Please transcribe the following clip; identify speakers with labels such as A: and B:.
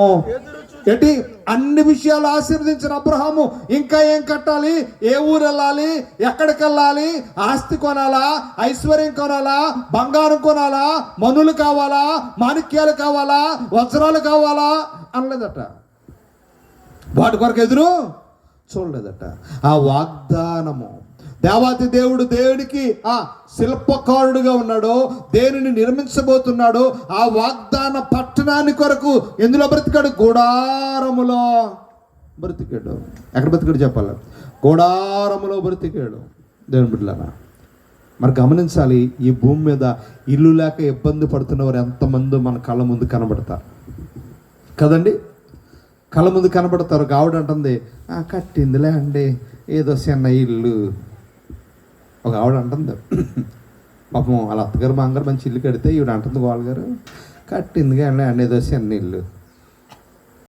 A: ఏంటి? అన్ని విషయాలు ఆశీర్వదించిన అబ్రహాము. ఇంకా ఏం కట్టాలి? ఏ ఊరు వెళ్ళాలి? ఎక్కడికి వెళ్ళాలి? ఆస్తి కొనాలా? ఐశ్వర్యం కొనాలా? బంగారం కొనాలా? మనులు కావాలా? మాణిక్యాలు కావాలా? వజ్రాలు కావాలా? అనలేదట. వాటి కొరకు ఎదురు చూడలేదట. ఆ వాగ్దానము దేవాతి దేవుడు దేవుడికి ఆ శిల్పకారుడుగా ఉన్నాడో దేనిని నిర్మించబోతున్నాడో ఆ వాగ్దాన పట్టణాన్ని కొరకు ఎందులో బ్రతికాడు? గుడారములో బ్రతికాడు. ఎక్కడ బ్రతికాడు చెప్పాలి? గుడారములో బ్రతికాడు. దేవుని బిడ్డలారా మరి గమనించాలి ఈ భూమి మీద ఇల్లు లేక ఇబ్బంది పడుతున్న వారు ఎంతమంది మన కళ్ళ ముందు కనబడతారు. కదండి? కళ్ళ ముందు కనబడతారు. కావడంటుంది "ఆ, కట్టిందిలే అండి ఏదో చిన్న ఇల్లు ఒక ఆవిడ అంటుంది. పాపం వాళ్ళ అత్తగారు మాంగారు మంచి ఇల్లు కడితే ఈవిడ అంటుంది గోవాల గారు కట్టింది కానీ అన్నీ ఏదో చిన్న ఇల్లు.